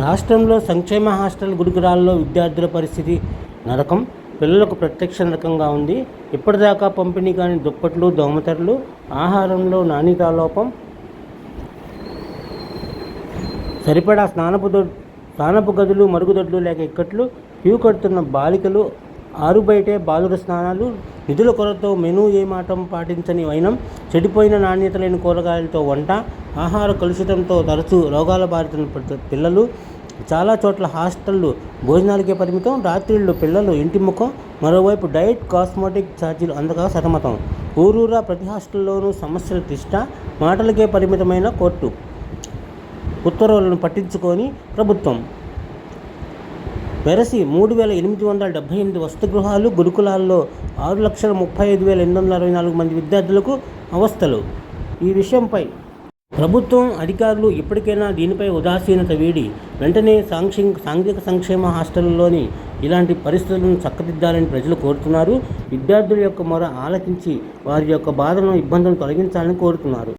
రాష్ట్రంలో సంక్షేమ హాస్టల్ గురుకులాల్లో విద్యార్థుల పరిస్థితి నరకం పిల్లలకు ప్రత్యక్ష నరకంగా ఉంది. ఇప్పటిదాకా పంపిణీ కాని దుప్పట్లు దోమతరలు ఆహారంలో నాణ్యతా లోపం సరిపడా స్నానపు దొ స్నానపు గదులు మరుగుదొడ్లు లేక ఇక్కట్లు క్యూ కడుతున్న బాలికలు ఆరు బయటే బాలుర స్నానాలు నిధుల కొరతో మెనూ ఏమాటం పాటించని వైనం చెడిపోయిన నాణ్యత లేని కూరగాయలతో వంట ఆహార కలుషితంతో తరచూ రోగాల బారిన పిల్లలు చాలా చోట్ల హాస్టళ్ళు భోజనాలకే పరిమితం రాత్రిళ్ళు పిల్లలు ఇంటి ముఖం మరోవైపు డైట్ కాస్మెటిక్ ఛార్జీలు అందక సతమతం. ఊరూరా ప్రతి హాస్టల్లోనూ సమస్యల తిష్ట మాటలకే పరిమితమైన కోర్టు. ఉత్తర్వులను పట్టించుకొని ప్రభుత్వం. వెరసి మూడు వేల ఎనిమిది వందల డెబ్బై ఎనిమిది వసతిగృహాలు గురుకులాల్లో ఆరు లక్షల ముప్పై ఐదు వేల ఎనిమిది వందల అరవై నాలుగు మంది విద్యార్థులకు అవస్థలు. ఈ విషయంపై ప్రభుత్వం అధికారులు ఇప్పటికైనా దీనిపై ఉదాసీనత వీడి వెంటనే సాంక్షి సాంఘిక సంక్షేమ హాస్టళ్ళలోని ఇలాంటి పరిస్థితులను చక్కదిద్దాలని ప్రజలు కోరుతున్నారు. విద్యార్థుల యొక్క మొర ఆలకించి వారి యొక్క బాధను ఇబ్బందులను తొలగించాలని కోరుతున్నారు.